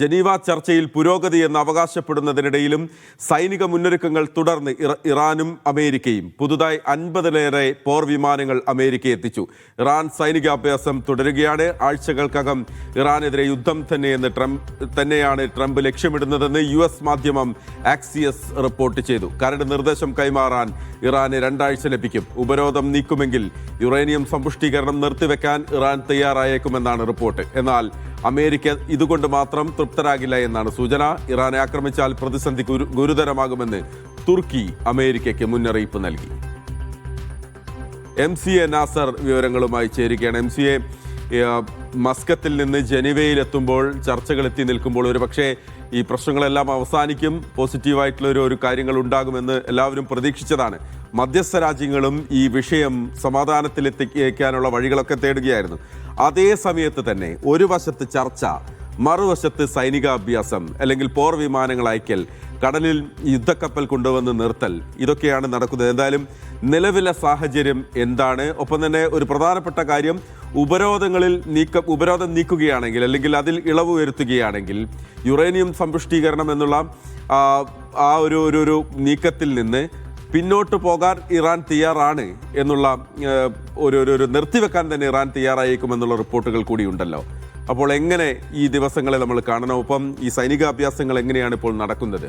Geneva ചർച്ചയിൽ പുരോഗതി എന്ന് അവകാശപ്പെടുന്നതിനിടയിലും സൈനിക മുന്നൊരുക്കങ്ങൾ തുടർന്ന് ഇറാനും അമേരിക്കയും പുതുതായി അൻപതിലേറെ പോർ വിമാനങ്ങൾ അമേരിക്ക എത്തിച്ചു. ഇറാൻ സൈനികാഭ്യാസം തുടരുകയാണ്. ആഴ്ചകൾക്കകം ഇറാനെതിരെ യുദ്ധം തന്നെയെന്ന് ട്രംപ് തന്നെയാണ് ട്രംപ് ലക്ഷ്യമിടുന്നതെന്ന് യു എസ് മാധ്യമം ആക്സിയസ് റിപ്പോർട്ട് ചെയ്തു. കരട് നിർദ്ദേശം കൈമാറാൻ ഇറാന് രണ്ടാഴ്ച ലഭിക്കും. ഉപരോധം നീക്കുമെങ്കിൽ യുറേനിയം സമ്പുഷ്ടീകരണം നിർത്തിവെക്കാൻ ഇറാൻ തയ്യാറായേക്കുമെന്നാണ് റിപ്പോർട്ട്. എന്നാൽ അമേരിക്ക ഇതുകൊണ്ട് മാത്രം തൃപ്തരാകില്ല എന്നാണ് സൂചന. ഇറാനെ ആക്രമിച്ചാൽ പ്രതിസന്ധി ഗുരു- ഗുരുതരമാകുമെന്ന് തുർക്കി അമേരിക്കയ്ക്ക് മുന്നറിയിപ്പ് നൽകി. എം സി എ നാസർ വിവരങ്ങളുമായി ചേരുകയാണ്. എം സി എ മസ്കത്തിൽ നിന്ന് ജനീവയിലെത്തുമ്പോൾ ചർച്ചകൾ എത്തി നിൽക്കുമ്പോൾ ഒരു പക്ഷേ ഈ പ്രശ്നങ്ങളെല്ലാം അവസാനിക്കും. പോസിറ്റീവായിട്ടുള്ള ഒരു കാര്യങ്ങൾ ഉണ്ടാകുമെന്ന് എല്ലാവരും പ്രതീക്ഷിച്ചതാണ്. മധ്യസ്ഥ രാജ്യങ്ങളും ഈ വിഷയം സമാധാനത്തിലെത്തിക്കാനുള്ള വഴികളൊക്കെ തേടുകയായിരുന്നു. അതേ സമയത്ത് തന്നെ ഒരു വശത്ത് ചർച്ച മറുവശത്ത് സൈനികാഭ്യാസം അല്ലെങ്കിൽ പോർ വിമാനങ്ങൾ അയക്കൽ കടലിൽ യുദ്ധക്കപ്പൽ കൊണ്ടുവന്ന് നിർത്തൽ ഇതൊക്കെയാണ് നടക്കുന്നത്. എന്തായാലും നിലവിലെ സാഹചര്യം എന്താണ്? ഒപ്പം തന്നെ ഒരു പ്രധാനപ്പെട്ട കാര്യം ഉപരോധങ്ങളിൽ നീക്ക ഉപരോധം നീക്കുകയാണെങ്കിൽ അല്ലെങ്കിൽ അതിൽ ഇളവ് വരുത്തുകയാണെങ്കിൽ യുറേനിയം സമ്പുഷ്ടീകരണം എന്നുള്ള ആ, ഒരു ഒരു ഒരു നീക്കത്തിൽ നിന്ന് പിന്നോട്ട് പോകാൻ ഇറാൻ തയ്യാറാണ് എന്നുള്ള ഒരു ഒരു നിർത്തിവെക്കാൻ തന്നെ ഇറാൻ തയ്യാറായേക്കുമെന്നുള്ള റിപ്പോർട്ടുകൾ കൂടി ഉണ്ടല്ലോ. അപ്പോൾ എങ്ങനെ ഈ ദിവസങ്ങളെ നമ്മൾ കാണണം? ഒപ്പം ഈ സൈനികാഭ്യാസങ്ങൾ എങ്ങനെയാണ് ഇപ്പോൾ നടക്കുന്നത്?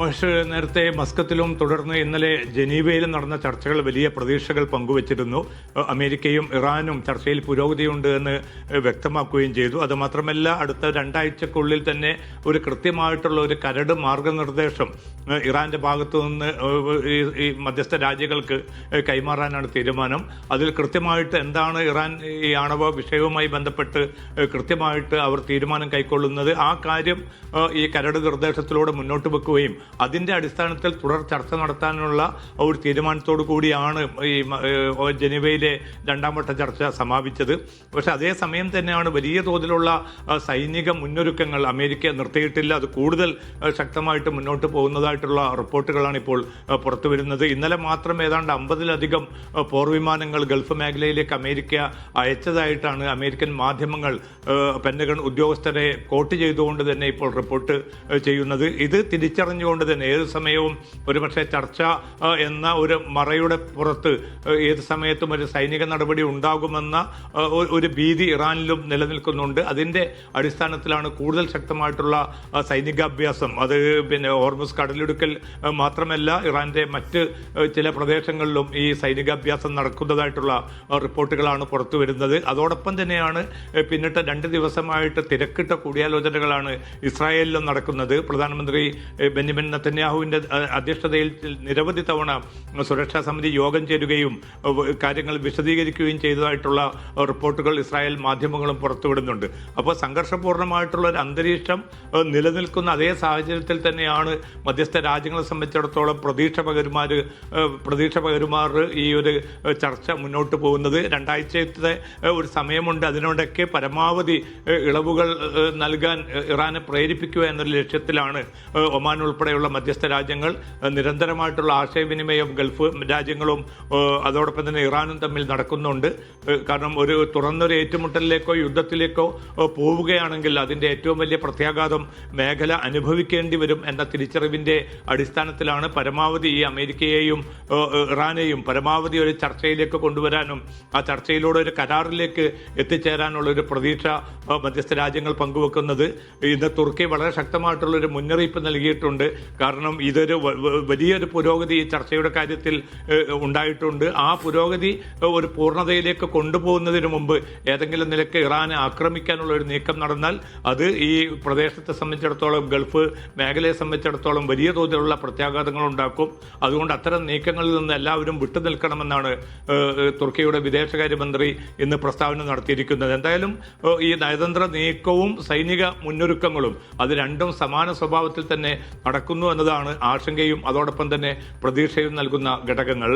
മഹേഷ് നേരത്തെ മസ്കത്തിലും തുടർന്ന് ഇന്നലെ ജനീവയിലും നടന്ന ചർച്ചകൾ വലിയ പ്രതീക്ഷകൾ പങ്കുവച്ചിരുന്നു. അമേരിക്കയും ഇറാനും ചർച്ചയിൽ പുരോഗതിയുണ്ട് എന്ന് വ്യക്തമാക്കുകയും ചെയ്തു. അതുമാത്രമല്ല അടുത്ത രണ്ടാഴ്ചക്കുള്ളിൽ തന്നെ ഒരു കൃത്യമായിട്ടുള്ള ഒരു കരട് മാർഗനിർദ്ദേശം ഇറാന്റെ ഭാഗത്തു നിന്ന് ഈ മധ്യസ്ഥ രാജ്യങ്ങൾക്ക് കൈമാറാനാണ് തീരുമാനം. അതിൽ കൃത്യമായിട്ട് എന്താണ് ഇറാൻ ഈ ആണവ വിഷയവുമായി ബന്ധപ്പെട്ട് കൃത്യമായിട്ട് അവർ തീരുമാനം കൈക്കൊള്ളുന്നത്. ആ കാര്യം ഈ കരട് നിർദ്ദേശത്തിലൂടെ മുന്നോട്ട് വെക്കുകയും അതിന്റെ അടിസ്ഥാനത്തിൽ തുടർ ചർച്ച നടത്താനുള്ള ഒരു തീരുമാനത്തോടു കൂടിയാണ് ഈ ജനീവയിലെ രണ്ടാം വട്ട ചർച്ച സമാപിച്ചത്. പക്ഷേ അതേസമയം തന്നെയാണ് വലിയ തോതിലുള്ള സൈനിക മുന്നൊരുക്കങ്ങൾ അമേരിക്ക നിർത്തിയിട്ടില്ല. അത് കൂടുതൽ ശക്തമായിട്ട് മുന്നോട്ട് പോകുന്നതായിട്ടുള്ള റിപ്പോർട്ടുകളാണ് ഇപ്പോൾ പുറത്തു വരുന്നത്. ഇന്നലെ മാത്രം ഏതാണ്ട് അമ്പതിലധികം ആ, പോർ വിമാനങ്ങൾ ഗൾഫ് മേഖലയിലേക്ക് അമേരിക്ക അയച്ചതായിട്ടാണ് അമേരിക്കൻ മാധ്യമങ്ങൾ ആ, ഉദ്യോഗസ്ഥരെ കോട്ട് ചെയ്തുകൊണ്ട് തന്നെ ഇപ്പോൾ റിപ്പോർട്ട് ചെയ്യുന്നത്. ഇത് തിരിച്ചറിഞ്ഞുകൊണ്ട് തന്നെ ഏത് സമയവും ഒരുപക്ഷെ ചർച്ച എന്ന ഒരു മറയുടെ പുറത്ത് ഏത് സമയത്തും ഒരു സൈനിക നടപടി ഉണ്ടാകുമെന്ന ഒരു ഭീതി ഇറാനിലും നിലനിൽക്കുന്നുണ്ട്. അതിന്റെ അടിസ്ഥാനത്തിലാണ് കൂടുതൽ ശക്തമായിട്ടുള്ള സൈനികാഭ്യാസം. അത് പിന്നെ ഓർമസ് കടലിടുക്കൽ മാത്രമല്ല ഇറാന്റെ മറ്റ് ചില പ്രദേശങ്ങളിലും ഈ സൈനികാഭ്യാസം നടക്കുന്നതായിട്ടുള്ള റിപ്പോർട്ടുകളാണ് പുറത്തു വരുന്നത്. അതോടൊപ്പം തന്നെയാണ് പിന്നിട്ട രണ്ട് ദിവസമായിട്ട് തിരക്കിട്ട കൂടിയാലോചനകളാണ് ഇസ്രായേലിലും നടക്കുന്നത്. പ്രധാനമന്ത്രി ബെന്യമിൻ നത്തന്യാഹുവിന്റെ ആ, അധ്യക്ഷതയിൽ നിരവധി തവണ സുരക്ഷാ സമിതി യോഗം ചേരുകയും കാര്യങ്ങൾ വിശദീകരിക്കുകയും ചെയ്തതായിട്ടുള്ള റിപ്പോർട്ടുകൾ ഇസ്രായേൽ മാധ്യമങ്ങളും പുറത്തുവിടുന്നുണ്ട്. അപ്പോൾ സംഘർഷപൂർണമായിട്ടുള്ള ഒരു അന്തരീക്ഷം നിലനിൽക്കുന്ന അതേ സാഹചര്യത്തിൽ തന്നെയാണ് മധ്യസ്ഥ രാജ്യങ്ങളെ സംബന്ധിച്ചിടത്തോളം പ്രതീക്ഷ പകരുമാർ പ്രതീക്ഷ പകരുമാർ ഈ ഒരു ചർച്ച മുന്നോട്ട് പോകുന്നത്. രണ്ടാഴ്ചത്തെ ഒരു സമയമുണ്ട്. അതിനോടൊക്കെ പരമാവധി ഇളവുകൾ നൽകാൻ ഇറാനെ പ്രേരിപ്പിക്കുക എന്നൊരു ലക്ഷ്യത്തിലാണ് ഒമാൻ ഒമാൻ ഉൾപ്പെടെയുള്ള മധ്യസ്ഥ രാജ്യങ്ങൾ നിരന്തരമായിട്ടുള്ള ആശയവിനിമയം ഗൾഫ് രാജ്യങ്ങളും അതോടൊപ്പം തന്നെ ഇറാനും തമ്മിൽ നടക്കുന്നുണ്ട്. കാരണം ഒരു തുറന്നൊരു ഏറ്റുമുട്ടലിലേക്കോ യുദ്ധത്തിലേക്കോ പോവുകയാണെങ്കിൽ അതിന്റെ ഏറ്റവും വലിയ പ്രത്യാഘാതം മേഖല അനുഭവിക്കേണ്ടി വരും എന്ന തിരിച്ചറിവിന്റെ അടിസ്ഥാനത്തിലാണ് പരമാവധി ഈ അമേരിക്കയെയും ഇറാനെയും പരമാവധി ഒരു ചർച്ചയിലേക്ക് കൊണ്ടുവരാനും ആ ചർച്ചയിലൂടെ ഒരു കരാറിലേക്ക് എത്തിച്ചേരാനുള്ള ഒരു പ്രതീക്ഷ മധ്യസ്ഥ രാജ്യങ്ങൾ പങ്കുവെക്കുന്നത്. ഇന്ന് തുർക്കി വളരെ ശക്തമായിട്ടുള്ള ഒരു മുന്നറിയിപ്പ് നൽകിയിട്ടുണ്ട്. കാരണം ഇതൊരു വലിയൊരു പുരോഗതി ഈ ചർച്ചയുടെ കാര്യത്തിൽ ഉണ്ടായിട്ടുണ്ട്. ആ പുരോഗതി ഒരു പൂർണതയിലേക്ക് കൊണ്ടുപോകുന്നതിന് മുമ്പ് ഏതെങ്കിലും നിലയ്ക്ക് ഇറാനെ ആക്രമിക്കാനുള്ള ഒരു നീക്കം നടന്നാൽ അത് ഈ പ്രദേശത്തെ സംബന്ധിച്ചിടത്തോളം ഗൾഫ് മേഖലയെ സംബന്ധിച്ചിടത്തോളം വലിയ തോതിലുള്ള പ്രത്യാഘാതങ്ങൾ ഉണ്ടാക്കും. അതുകൊണ്ട് അത്തരം നീക്കങ്ങളിൽ നിന്ന് എല്ലാവരും വിട്ടുനിൽക്കണമെന്നാണ് തുർക്കിയുടെ വിദേശകാര്യമന്ത്രി ഇന്ന് പ്രസ്താവന നടത്തിയിരിക്കുന്നത്. എന്തായാലും ഈ നയതന്ത്ര നീക്കവും സൈനിക മുന്നൊരുക്കങ്ങളും അത് രണ്ടും സമാന സ്വഭാവത്തിൽ തന്നെ നടക്കുന്നു എന്നതാണ് ആശങ്കയും അതോടൊപ്പം തന്നെ പ്രതീക്ഷയും നൽകുന്ന ഘടകങ്ങൾ.